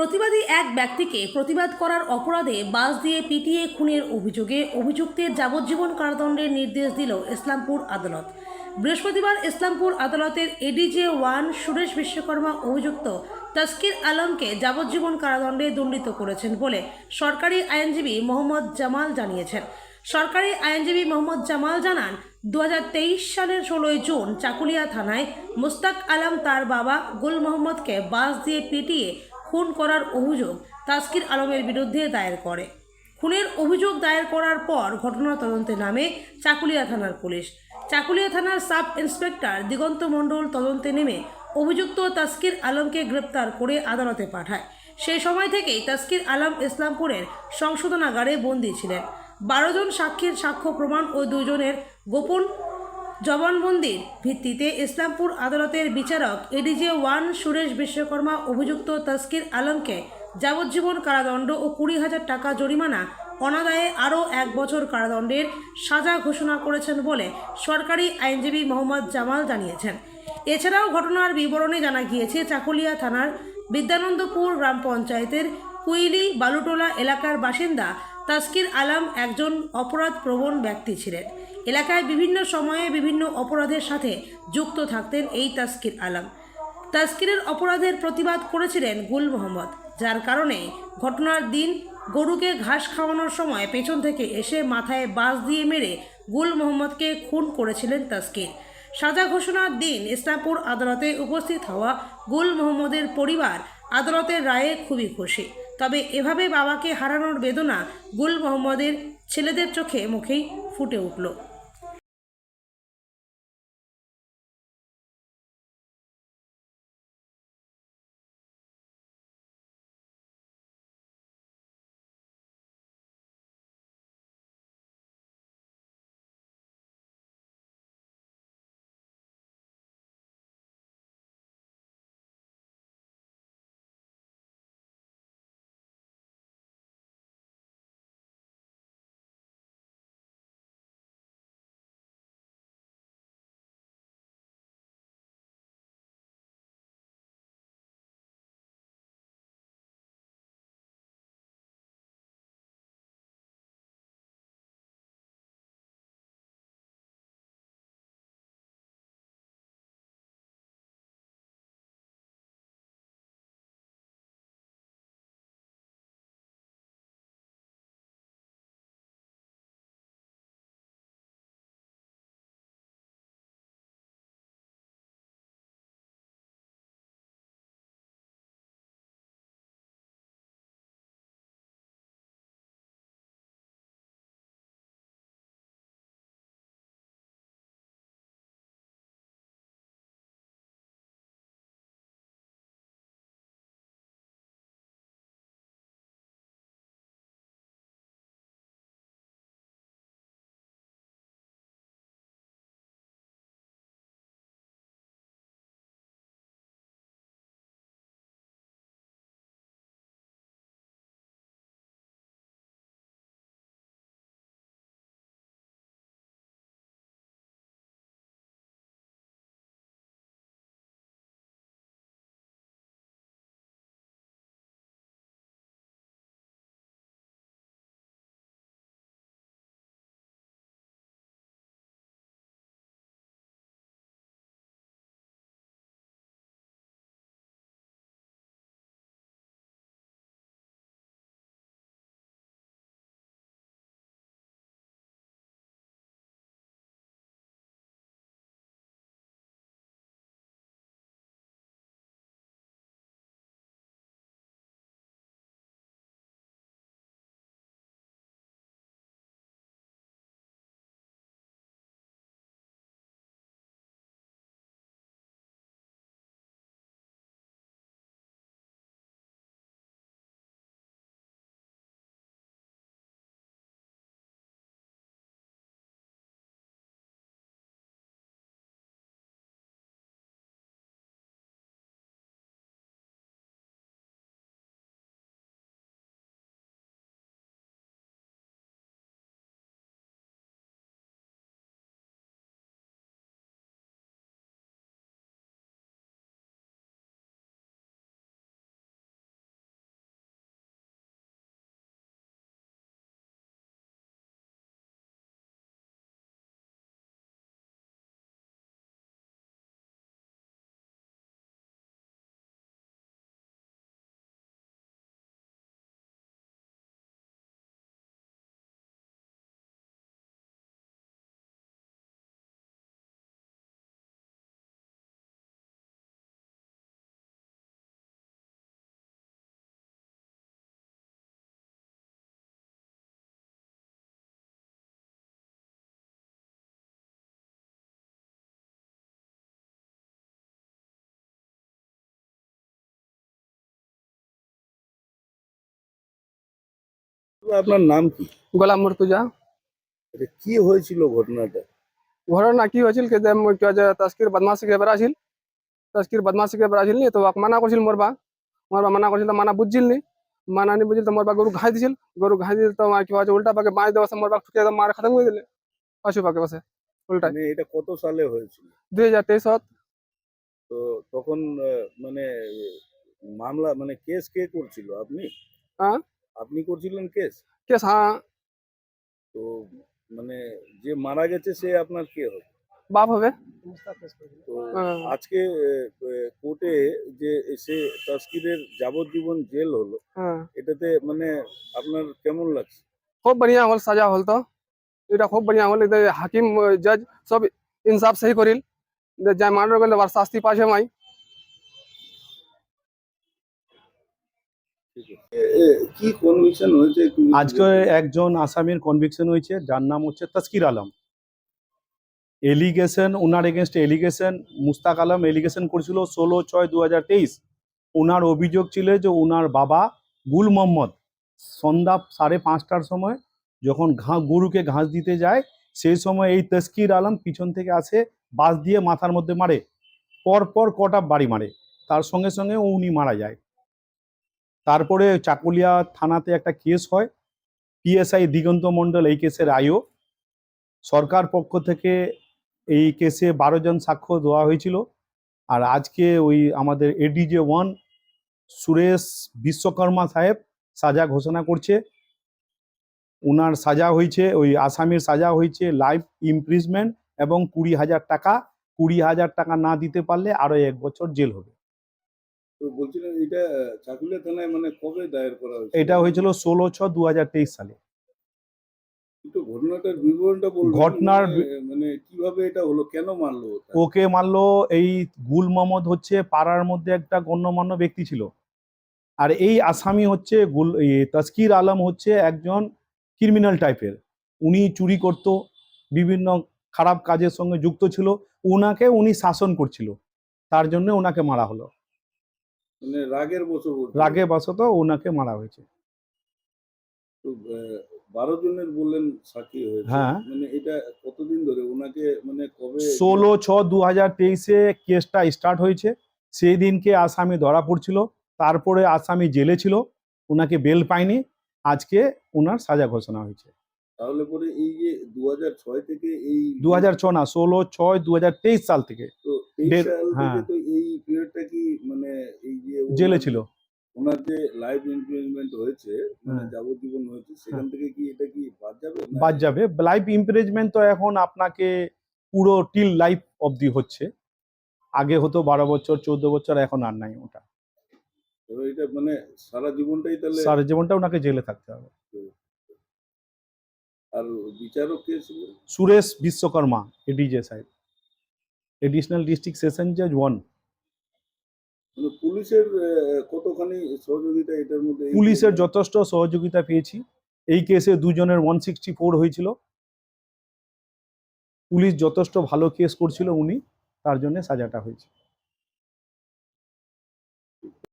প্রতিবাদী এক ব্যক্তিকে প্রতিবাদ করার অপরাধে বাস দিয়ে পিটিয়ে খুনের অভিযোগে অভিযুক্তের যাবজ্জীবন কারাদণ্ডের নির্দেশ দিল ইসলামপুর আদালত। বৃহস্পতিবার ইসলামপুর আদালতের এডিজে ওয়ান সুরেশ বিশ্বকর্মা অভিযুক্ত তস্কির আলমকে যাবজ্জীবন কারাদণ্ডে দণ্ডিত করেছেন বলে সরকারি আইনজীবী মোহাম্মদ জামাল জানিয়েছেন। সরকারি আইনজীবী মোহাম্মদ জামাল জানান দু হাজার তেইশ সালের ষোলোই জুন চাকুলিয়া থানায় মুস্তাক আলম তার বাবা গুল মোহাম্মদকে বাস দিয়ে পিটিয়ে খুন করার অভিযোগ তাস্কির আলমের বিরুদ্ধে দায়ের করে। খুনের অভিযোগ দায়ের করার পর ঘটনা তদন্তে নামে চাকুলিয়া থানার পুলিশ। চাকুলিয়া থানার সাব ইন্সপেক্টর দিগন্ত মণ্ডল তদন্তে নেমে অভিযুক্ত তাস্কির আলমকে গ্রেপ্তার করে আদালতে পাঠায়। সেই সময় থেকেই তাস্কির আলম ইসলামপুরের সংশোধনাগারে বন্দী ছিলেন। বারো জন সাক্ষীর সাক্ষ্য প্রমাণ ও দুজনের গোপন জবানবন্দির ভিত্তিতে ইসলামপুর আদালতের বিচারক এডিজে ওয়ান সুরেশ বিশ্বকর্মা অভিযুক্ত তস্কির আলমকে যাবজ্জীবন কারাদণ্ড ও কুড়ি হাজার টাকা জরিমানা, অনাদায়ে আরও এক বছর কারাদণ্ডের সাজা ঘোষণা করেছেন বলে সরকারি আইনজীবী মোহাম্মদ জামাল জানিয়েছেন। এছাড়াও ঘটনার বিবরণে জানা গিয়েছে, চাকুলিয়া থানার বিদ্যানন্দপুর গ্রাম পঞ্চায়েতের কুইলি বালুটোলা এলাকার বাসিন্দা তাস্কির আলম একজন অপরাধ প্রবণ ব্যক্তি ছিলেন। এলাকায় বিভিন্ন সময়ে বিভিন্ন অপরাধের সাথে যুক্ত থাকতেন এই তাস্কির আলম। তাস্কিরের অপরাধের প্রতিবাদ করেছিলেন গুল মোহাম্মদ, যার কারণে ঘটনার দিন গরুকে ঘাস খাওয়ানোর সময় পেছন থেকে এসে মাথায় বাস দিয়ে মেরে গুল মোহাম্মদকে খুন করেছিলেন তাস্কির সাজা ঘোষণার দিন ইসলামপুর আদালতে উপস্থিত হওয়া গুল মোহাম্মদের পরিবার আদালতের রায়ে খুবই খুশি। তবে এভাবে বাবাকে হারানোর বেদনা গুল মোহাম্মদের ছেলেদের চোখে মুখেই ফুটে উঠল। আপনার নাম কি? গোলাম মুর্তুজা। এটা কি হয়েছিল ঘটনাটা? ঘটনা কি হয়েছিল কি যে মই কিয় যে তস্কির বদমাশি কে বেড়া ছিল তস্কির বদমাশি কে বেড়া ছিল নি তো ওকে মানা করছিল মোরবা মোরবা মানা করছিল তো মানা বুঝছিল নি। মানা নি বুঝছিল তো মোরবা গরু ঘাই দিছিল। গরু ঘাই দিল তো আমার কি হয়েছে উল্টা পাকে বাঁচ দেওয়া মোরবা ঠুকে তো মার খতম করে দিলে। পাশু পাকে বসে উল্টাই। মানে এটা কত সালে হয়েছিল? দুই হাজার তেইশ তো তখন আহ, মানে আহ, মামলা মানে কেস কে করছিল আপনি? হ্যাঁ। আপনি করছিলেন কেস? কেস হ্যাঁ। তো মানে যে মারা গেছে সে আপনার কে হবে? বাপ হবে। হ্যাঁ। আজকে কোর্টে যে সে তাস্কিরের যাবজ্জীবন জেল হলো হ্যাঁ। এটাতে মানে আপনার কেমন লাগছে? খুব বড়িয়া হল সাজা হল তো। এটা খুব বড়িয়া হল হাকিম জজ সব ইনসাফ সহি করিল। যা যে মার্ডার আবার শাস্তি পাশে মাই। কি কনভিকশন হয়েছে আজকে। একজন আসামির কনভিকশন হয়েছে যার নাম হচ্ছে তস্কির আলম। এলিগেশন ওনার against allegation Mustaq Alam allegation করেছিল ষোলো ছয় দু হাজার তেইশ। ওনার অভিযোগ ছিল যে ওনার বাবা গুল মোহাম্মদ। সন্ধ্যা সাড়ে পাঁচটার সময় যখন ঘা গরুকে ঘাস দিতে যায় সেই সময় এই তস্কির আলম পিছন থেকে আসে বাস দিয়ে মাথার মধ্যে মারে। পর পর কটা বাড়ি মারে। তার সঙ্গে সঙ্গে উনি মারা যায়। তারপরে চাকুলিয়া থানাতে একটা কেস হয়। পিএসআই দিগন্ত মণ্ডল এই কেসের আইও। সরকার পক্ষ থেকে এই কেসে বারো জন সাক্ষ্য দেওয়া হয়েছিল। আর আজকে ওই আমাদের এডিজে ওয়ান সুরেশ বিশ্বকর্মা সাহেব সাজা ঘোষণা করছে। ওনার সাজা হয়েছে, ওই আসামির সাজা হয়েছে লাইফ ইমপ্রিজমেন্ট এবং কুড়ি হাজার টাকা। কুড়ি হাজার টাকা না দিতে পারলে আরও এক বছর জেল হবে। তো এটা চাকুলিয়া থানায় মানে কবে দায়ের করা হয়েছে এটা হয়েছিল ষোলো ছ দু হাজার তেইশ সালে। ঘটনাটার বিবরণটা ঘটনার মানে, মানে কীভাবে এটা হলো কেন মারলো ওকে মারলো এই গুল মোহাম্মদ হচ্ছে পাড়ার মধ্যে একটা গণ্যমান্য ব্যক্তি ছিল। আর এই আসামি হচ্ছে গুল তস্কির আলম হচ্ছে একজন ক্রিমিনাল টাইপের উনি চুরি করত বিভিন্ন খারাপ কাজের সঙ্গে যুক্ত ছিল উনাকে উনি শাসন করছিল। তার জন্য ওনাকে মারা হলো। রাগের বছর রাগে বশত ওনাকে মারা হয়েছে। বারো জনের বললেন সাক্ষী হয়েছে। হ্যাঁ। মানে এটা কতদিন ধরে? ওনাকে মানে কবে ষোলো ছ দু হাজার তেইশে কেসটা স্টার্ট হয়েছে। সেই দিনকে আসামি ধরা পড়ছিল। তারপরে আসামি জেলে ছিল। ওনাকে বেল পায়নি। আজকে ওনার সাজা ঘোষণা হয়েছে। তাহলে পরে এই যে দু ছয় থেকে এই দু না ষোলো ছয় দু হাজার তেইশ সাল থেকে। তো তেইশ সাল থেকে হ্যাঁ। তো এই পিরিয়ডটা কি মানে এই যে জেলে ছিল। ওনার যে লাইফ ইমপ্রিজমেন্ট হয়েছে মানে হ্যাঁ। যাবজ্জীবন হয়েছে সেখান থেকে কি এটা কি বাদ যাবে বাদ যাবে। লাইফ ইমপ্রেজমেন্ট তো এখন আপনাকে পুরো টিল লাইফ অবধি হচ্ছে। আগে হতো বারো বছর চোদ্দ বছর এখন আর নাই ওটা। এটা মানে সারা জীবনটাই তাহলে সারা জীবনটা ওনাকে জেলে থাকতে হবে। আর বিচারক কে ছিল? সুরেশ বিশ্বকর্মা এডিজে সাহেব। এডিশনাল ডিস্ট্রিক্ট সেশন জাজ ওয়ান মানে পুলিশের কতখানি সহযোগিতা এটার মধ্যে? পুলিশের যথেষ্ট সহযোগিতা পেয়েছি। এই কেসে দুজনের ওয়ান সিক্সটি ফোর হয়েছিল। পুলিশ যথেষ্ট ভালো কেস করছিল উনি তার জন্য সাজাটা হয়েছে।